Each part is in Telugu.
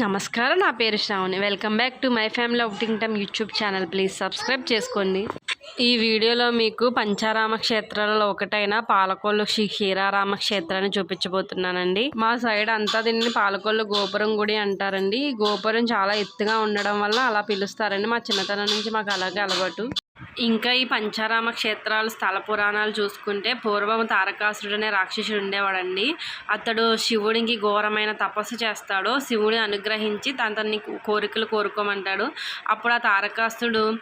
నమస్కారం నా పేరు Sravani. Welcome back to my family outing YouTube channel please subscribe చేసుకోండి. ఈ వీడియోలో మీకు పంచారామ క్షేత్రాలలో ఒకటైన పాలకొల్లు శ్రీ క్షీరారామ క్షేత్రాన్ని చూపించబోతున్నానండి. మా సైడ్ అంతా దీన్ని పాలకొల్లు గోపురం గుడి అంటారండి. ఈ గోపురం చాలా ఎత్తుగా ఉండడం వల్ల అలా పిలుస్తారండి. మా చిన్నతనం నుంచి మాకు అలాగే అలవాటు. ఇంకా ఈ పంచారామ క్షేత్రాలు స్థల పురాణాలు చూసుకుంటే పూర్వం తారకాసురుడు అనే రాక్షసుడు ఉండేవాడండి. అతడు శివుడికి ఘోరమైన తపస్సు చేస్తాడు. శివుడిని అనుగ్రహించి తనని కోరికలు కోరుకోమంటాడు. అప్పుడు ఆ తారకాసురుడు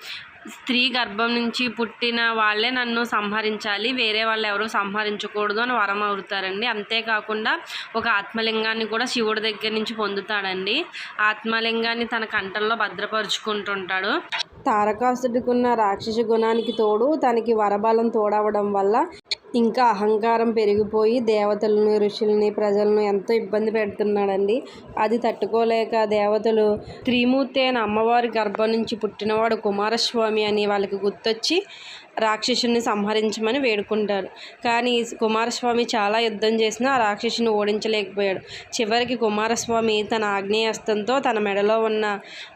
స్త్రీ గర్భం నుంచి పుట్టిన వాళ్ళే నన్ను సంహరించాలి వేరే వాళ్ళు ఎవరు సంహరించకూడదు అని వరం అవుతారండి అంతేకాకుండా ఒక ఆత్మలింగాన్ని కూడా శివుడి దగ్గర నుంచి పొందుతాడండి. ఆత్మలింగాన్ని తన కంఠంలో భద్రపరుచుకుంటుంటాడు. తారకాసుడికి ఉన్న రాక్షస గుణానికి తోడు తనకి వరబలం తోడవడం వల్ల ఇంకా అహంకారం పెరిగిపోయి దేవతలను ఋషుల్ని ప్రజలను ఎంతో ఇబ్బంది పెడుతున్నాడండి. అది తట్టుకోలేక దేవతలు త్రిమూర్తి అయిన అమ్మవారి గర్భం నుంచి పుట్టినవాడు కుమారస్వామి అని వాళ్ళకి గుర్తొచ్చి రాక్షసుని సంహరించమని వేడుకుంటారు కానీ కుమారస్వామి చాలా యుద్ధం చేసినా ఆ రాక్షసుని ఓడించలేకపోయాడు. చివరికి కుమారస్వామి తన ఆగ్నేయాస్తంతో తన మెడలో ఉన్న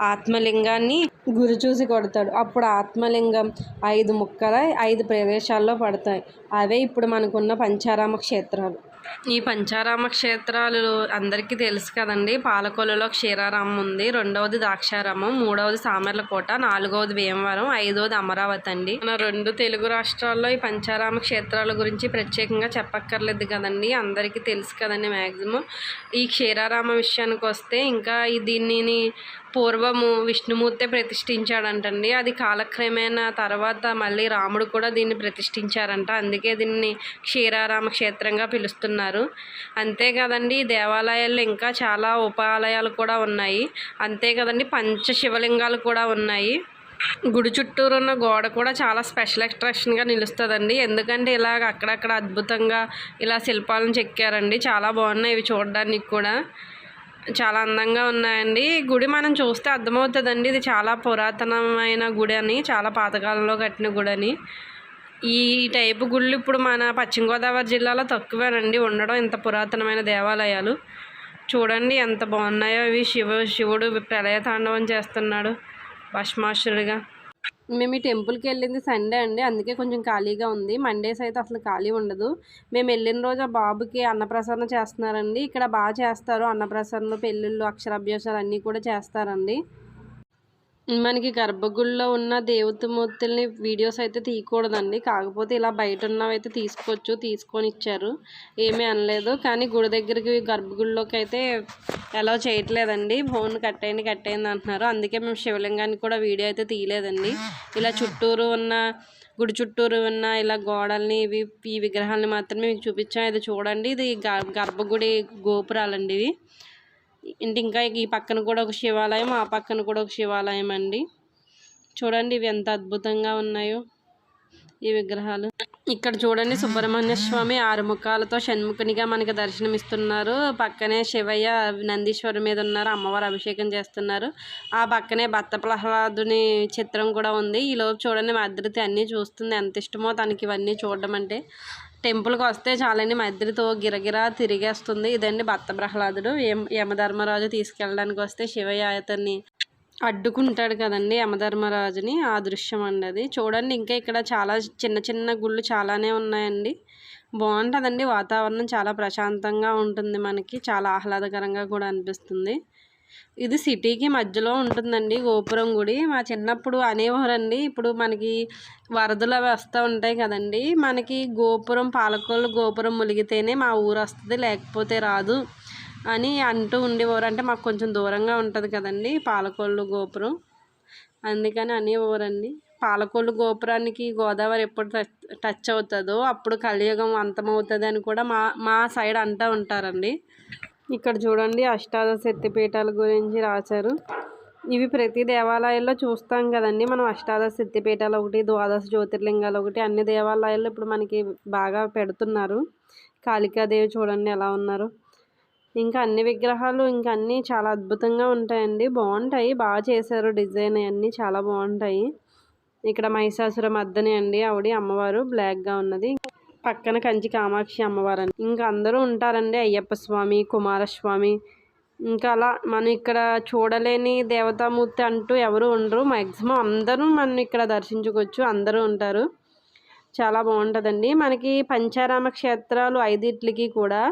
ఆత్మలింగాన్ని గురి చూసి కొడతాడు. అప్పుడు ఆత్మలింగం ఐదు ముక్కల ఐదు ప్రదేశాల్లో పడతాయి. అవే ఇప్పుడు మనకున్న పంచారామ క్షేత్రాలు ఈ పంచారామ క్షేత్రాలు అందరికీ తెలుసు కదండి. పాలకొల్లులో క్షీరారామం ఉంది. రెండవది ద్రాక్షారామం మూడవది సామర్లకోట నాలుగవది భీమవరం ఐదవది అమరావతి అండి. మన రెండు తెలుగు రాష్ట్రాల్లో ఈ పంచారామ క్షేత్రాల గురించి ప్రత్యేకంగా చెప్పక్కర్లేదు కదండి. అందరికీ తెలుసు కదండి మ్యాక్సిమం ఈ క్షీరారామ విషయానికి వస్తే ఇంకా దీనిని పూర్వము విష్ణుమూర్తే ప్రతిష్ఠించాడంటండి. అది కాలక్రమేణా తర్వాత మళ్ళీ రాముడు కూడా దీన్ని ప్రతిష్ఠించారంట. అందుకే దీన్ని క్షీరారామ క్షేత్రంగా పిలుస్తున్నారు. అంతేకాదండి ఈ దేవాలయాల్లో ఇంకా చాలా ఉపాలయాలు కూడా ఉన్నాయి. అంతే కదండి పంచ శివలింగాలు కూడా ఉన్నాయి. గుడి చుట్టూరు ఉన్న గోడ కూడా చాలా స్పెషల్ అట్రాక్షన్గా నిలుస్తుందండి. ఎందుకంటే ఇలాగ అక్కడక్కడ అద్భుతంగా ఇలా శిల్పాలను చెక్కారండి. చాలా బాగున్నాయి ఇవి చూడడానికి కూడా. చాలా అందంగా ఉన్నాయండి. గుడి మనం చూస్తే అర్థమవుతుందండి. ఇది చాలా పురాతనమైన గుడి అని చాలా పాతకాలంలో కట్టిన గుడి అని. ఈ టైపు గుళ్ళు ఇప్పుడు మన పశ్చిమ గోదావరి జిల్లాలో తక్కువేనండి. ఉండడం ఇంత పురాతనమైన దేవాలయాలు. చూడండి ఎంత బాగున్నాయో ఇవి శివ శివుడు ప్రళయ తాండవం చేస్తున్నాడు. భస్మాసురుడిగా. మేము ఈ టెంపుల్కి వెళ్ళింది సండే అండి. అందుకే కొంచెం ఖాళీగా ఉంది. మండేస్ అయితే అసలు ఖాళీ ఉండదు. మేము వెళ్ళిన రోజు ఆ బాబుకి అన్నప్రసరణ చేస్తున్నారండి. ఇక్కడ బాగా చేస్తారు. అన్నప్రసరణ పెళ్ళిళ్ళు అక్షరాభ్యాసాలు అన్నీ కూడా చేస్తారండి. మనకి గర్భగుడిలో ఉన్న దేవతమూర్తుల్ని వీడియోస్ అయితే తీయకూడదండి. కాకపోతే ఇలా బయట ఉన్నవైతే తీసుకోవచ్చు తీసుకొని ఇచ్చారు ఏమీ అనలేదు. కానీ గుడి దగ్గరికి గర్భగుడిలోకి అయితే ఎలా చేయట్లేదండి. ఫోన్ కట్టేయండి కట్టేయండి అంటున్నారు. అందుకే మేము శివలింగానికి కూడా వీడియో అయితే తీయలేదండి. ఇలా చుట్టూరు ఉన్న గుడి చుట్టూరు ఉన్న ఇలా గోడల్ని ఇవి ఈ విగ్రహాలని మాత్రమే మీకు చూపించాం. ఇది చూడండి. ఇది గర్భగుడి గోపురాలండి ఇవి. ఇంకా ఈ పక్కన కూడా ఒక శివాలయం ఆ పక్కన కూడా ఒక శివాలయం అండి. చూడండి ఇవి ఎంత అద్భుతంగా ఉన్నాయో ఈ విగ్రహాలు. ఇక్కడ చూడండి సుబ్రహ్మణ్య స్వామి ఆరు ముఖాలతో షణ్ముఖునిగా మనకి దర్శనమిస్తున్నారు. పక్కనే శివయ్య నందీశ్వరు మీద ఉన్నారు అమ్మవారు అభిషేకం చేస్తున్నారు. ఆ పక్కనే భర్త ప్రహ్లాదుని చిత్రం కూడా ఉంది. ఈ లోపు చూడండి మా అద్దరితి అన్నీ చూస్తుంది. ఎంత ఇష్టమో తనకి ఇవన్నీ చూడడం అంటే టెంపుల్కి వస్తే చాలండి. మద్రితో గిరగిరా తిరిగేస్తుంది. ఇదండి భర్త ప్రహ్లాదుడు యమధర్మరాజు తీసుకెళ్ళడానికి వస్తే శివయ్య అతన్ని అడ్డుకుంటాడు కదండి యమధర్మరాజుని. ఆ దృశ్యం అండి అది. చూడండి ఇంకా ఇక్కడ చాలా చిన్న చిన్న గుళ్ళు చాలానే ఉన్నాయండి. బాగుంటుందండి. వాతావరణం చాలా ప్రశాంతంగా ఉంటుంది మనకి. చాలా ఆహ్లాదకరంగా కూడా అనిపిస్తుంది. ఇది సిటీకి మధ్యలో ఉంటుందండి గోపురం గుడి. మా చిన్నప్పుడు అనేవారండి. ఇప్పుడు మనకి వరదలు అవి వస్తూ ఉంటాయి కదండి. మనకి గోపురం పాలకోళ్ళు గోపురం ములిగితేనే మా ఊరు వస్తుంది లేకపోతే రాదు అని అంటూ ఉండేవారు. అంటే మాకు కొంచెం దూరంగా ఉంటుంది కదండి పాలకోళ్ళు గోపురం. అందుకని అనేవారండి. పాలకోళ్ళు గోపురానికి గోదావరి ఎప్పుడు టచ్ అవుతుందో అప్పుడు కలియుగం అంతమవుతుంది అని కూడా మా మా సైడ్ అంటూ ఉంటారండి. ఇక్కడ చూడండి అష్టాదశ శక్తిపీఠాల గురించి రాశారు. ఇవి ప్రతి దేవాలయాల్లో చూస్తాం కదండి మనం అష్టాదశ శక్తిపీఠాలు ఒకటి ద్వాదశ జ్యోతిర్లింగాలు ఒకటి అన్ని దేవాలయాల్లో ఇప్పుడు మనకి బాగా పెడుతున్నారు. కాళికాదేవి చూడండి ఎలా ఉన్నారు. ఇంకా అన్ని విగ్రహాలు ఇంకా అన్నీ చాలా అద్భుతంగా ఉంటాయండి. బాగుంటాయి. బాగా చేశారు డిజైన్ అన్నీ చాలా బాగుంటాయి. ఇక్కడ మహిషాసుర మద్దని అండి ఆవిడ అమ్మవారు. బ్లాక్గా ఉన్నది. పక్కన కంచి కామాక్షి అమ్మవారు ఇంకా అందరూ ఉంటారండి అయ్యప్ప స్వామి కుమారస్వామి. ఇంకా అలా మనం ఇక్కడ చూడలేని దేవతామూర్తి అంటూ ఎవరు ఉండరు. మ్యాక్సిమం అందరూ మనం ఇక్కడ దర్శించుకోవచ్చు. అందరూ ఉంటారు. చాలా బాగుంటుందండి. మనకి పంచారామ క్షేత్రాలు ఐదిట్లకి కూడా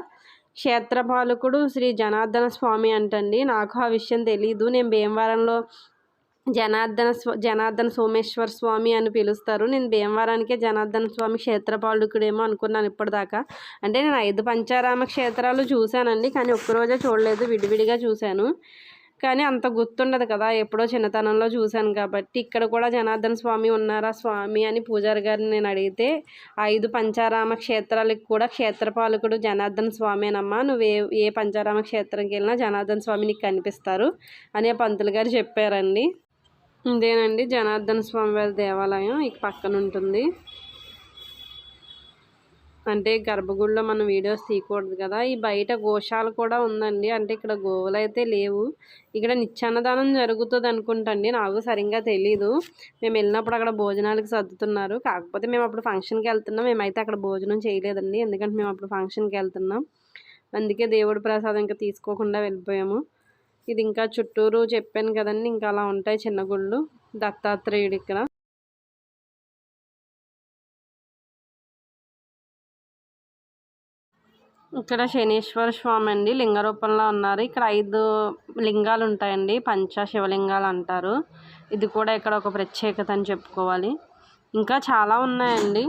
క్షేత్రపాలకుడు శ్రీ జనార్దన స్వామి అంటండి. నాకు ఆ విషయం తెలీదు. నేను భీమవరంలో జనార్దన స్వ జనార్దన సోమేశ్వర స్వామి అని పిలుస్తారు. నేను భీమవరానికే జనార్దన స్వామి క్షేత్రపాలకుడేమో అనుకున్నాను ఇప్పటిదాకా. అంటే నేను ఐదు పంచారామ క్షేత్రాలు చూశానండి కానీ ఒక్కరోజే చూడలేదు విడివిడిగా చూశాను. కానీ అంత గుర్తుండదు కదా ఎప్పుడో చిన్నతనంలో చూశాను కాబట్టి. ఇక్కడ కూడా జనార్దన స్వామి ఉన్నారా స్వామి అని పూజారి గారిని నేను అడిగితే ఐదు పంచారామ క్షేత్రాలకు కూడా క్షేత్రపాలకుడు జనార్దన స్వామేనమ్మా నువ్వు ఏ ఏ పంచారామ క్షేత్రంకి వెళ్ళినా జనార్దన స్వామి నీకు కనిపిస్తారు అని పంతులు గారు చెప్పారండి. ఇదేనండి జనార్దన స్వామి వారి దేవాలయం. ఇక పక్కన ఉంటుంది. అంటే గర్భగుడిలో మనం వీడియోస్ తీయకూడదు కదా. ఈ బయట గోశాల కూడా ఉందండి. అంటే ఇక్కడ గోవులు అయితే లేవు. ఇక్కడ నిత్యాన్నదానం జరుగుతుంది అనుకుంటండి. నాకు సరిగ్గా తెలీదు. మేము వెళ్ళినప్పుడు అక్కడ భోజనాలకు సర్దుతున్నారు. కాకపోతే మేము అప్పుడు ఫంక్షన్కి వెళ్తున్నాం. మేమైతే అక్కడ భోజనం చేయలేదండి. ఎందుకంటే మేము అప్పుడు ఫంక్షన్కి వెళ్తున్నాం. అందుకే దేవుడి ప్రసాదం ఇంకా తీసుకోకుండా వెళ్ళిపోయాము. ఇది ఇంకా చుట్టూరు చెప్పాను కదండి ఇంకా అలా ఉంటాయి చిన్న గుళ్ళు. దత్తాత్రేయుడు ఇక్కడ. ఇక్కడ శనీశ్వర స్వామి అండి లింగ రూపంలో ఉన్నారు. ఇక్కడ ఐదు లింగాలు ఉంటాయండి పంచ శివలింగాలు అంటారు. ఇది కూడా ఇక్కడ ఒక ప్రత్యేకత అని చెప్పుకోవాలి. ఇంకా చాలా ఉన్నాయండి.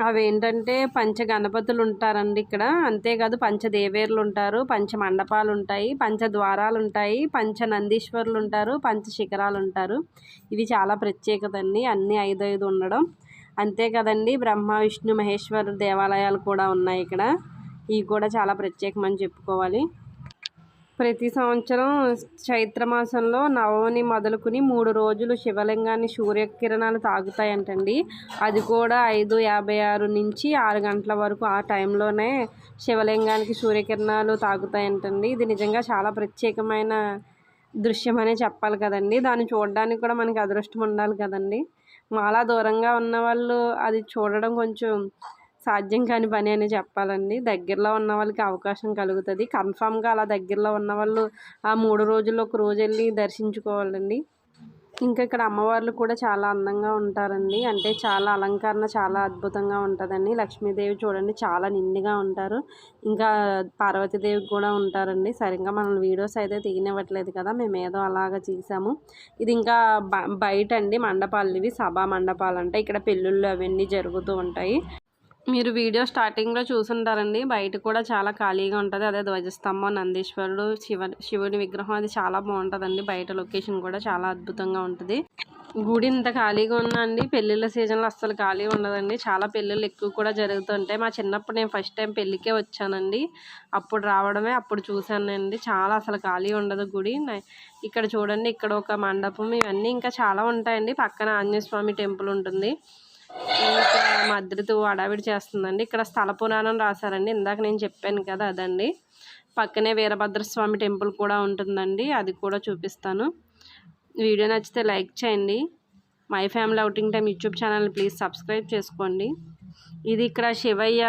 అవి ఏంటంటే పంచ గణపతులు ఉంటారండి ఇక్కడ. అంతేకాదు పంచదేవేర్లు ఉంటారు పంచ మండపాలు ఉంటాయి పంచ ద్వారాలు ఉంటాయి పంచ నందీశ్వరులు ఉంటారు పంచ శిఖరాలు ఉంటారు ఇవి చాలా ప్రత్యేకత అండి అన్నీ ఐదు ఐదు ఉండడం అంతే కదండి బ్రహ్మ విష్ణు మహేశ్వర దేవాలయాలు కూడా ఉన్నాయి ఇక్కడ. ఇవి కూడా చాలా ప్రత్యేకమని చెప్పుకోవాలి. ప్రతి సంవత్సరం చైత్రమాసంలో నవమిని మొదలుకుని మూడు రోజులు శివలింగాన్ని సూర్యకిరణాలు తాగుతాయంటండి. అది కూడా ఐదు యాభై ఆరు నుంచి ఆరు గంటల వరకు ఆ టైంలోనే శివలింగానికి సూర్యకిరణాలు తాగుతాయంటండి. ఇది నిజంగా చాలా ప్రత్యేకమైన దృశ్యం అనే చెప్పాలి కదండి. దాన్ని చూడడానికి కూడా మనకి అదృష్టం ఉండాలి కదండి. మాలా దూరంగా ఉన్న వాళ్ళు అది చూడడం కొంచెం సాధ్యం కాని పని అని చెప్పాలండి. దగ్గరలో ఉన్న వాళ్ళకి అవకాశం కలుగుతుంది. కన్ఫామ్గా అలా దగ్గరలో ఉన్న వాళ్ళు ఆ మూడు రోజుల్లో ఒక రోజు వెళ్ళి దర్శించుకోవాలండి. ఇంకా ఇక్కడ అమ్మవార్లు కూడా చాలా అందంగా ఉంటారండి. అంటే చాలా అలంకరణ చాలా అద్భుతంగా ఉంటుందండి. లక్ష్మీదేవి చూడండి చాలా నిండుగా ఉంటారు. ఇంకా పార్వతీదేవి కూడా ఉంటారండి. సరిగ్గా మనం వీడియోస్ అయితే తీయనివ్వట్లేదు కదా మేము ఏదో అలాగా చేసాము ఇది ఇంకా బయట అండి మండపాలు. ఇవి సభా మండపాలు. అంటే ఇక్కడ పెళ్ళిళ్ళు అవన్నీ జరుగుతూ ఉంటాయి. మీరు వీడియో స్టార్టింగ్లో చూసుంటారండి. బయట కూడా చాలా ఖాళీగా ఉంటుంది. అదే ధ్వజస్తంభం నందీశ్వరుడు శివ శివుని విగ్రహం అది చాలా బాగుంటుందండి. బయట లొకేషన్ కూడా చాలా అద్భుతంగా ఉంటుంది. గుడి ఇంత ఖాళీగా ఉన్నా అండి పెళ్ళిళ్ళ సీజన్లో అస్సలు ఖాళీ ఉండదండి. చాలా పెళ్ళిళ్ళు ఎక్కువ కూడా జరుగుతుంటాయి. మా చిన్నప్పుడు నేను ఫస్ట్ టైం పెళ్ళికే వచ్చానండి. అప్పుడు రావడమే అప్పుడు చూశానండి. చాలా అసలు ఖాళీ ఉండదు గుడి. ఇక్కడ చూడండి ఇక్కడ ఒక మండపం ఇవన్నీ ఇంకా చాలా ఉంటాయండి. పక్కన ఆంజనేయ స్వామి టెంపుల్ ఉంటుంది. ఇక్కడ మద్దతు అడావిడి చేస్తుందండి. ఇక్కడ స్థల పురాణం రాశారండి. ఇందాక నేను చెప్పాను కదా అదండి. పక్కనే వీరభద్రస్వామి టెంపుల్ కూడా ఉంటుందండి. అది కూడా చూపిస్తాను. వీడియో నచ్చితే లైక్ చేయండి. My family outing time YouTube channel please subscribe చేసుకోండి. ఇది ఇక్కడ శివయ్య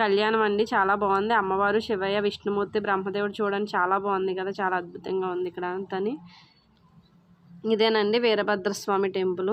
కళ్యాణం అండి. చాలా బాగుంది. అమ్మవారు శివయ్య విష్ణుమూర్తి బ్రహ్మదేవుడు చూడండి చాలా బాగుంది కదా. చాలా అద్భుతంగా ఉంది ఇక్కడ అంతని. ఇదేనండి Veerabhadraswamy temple.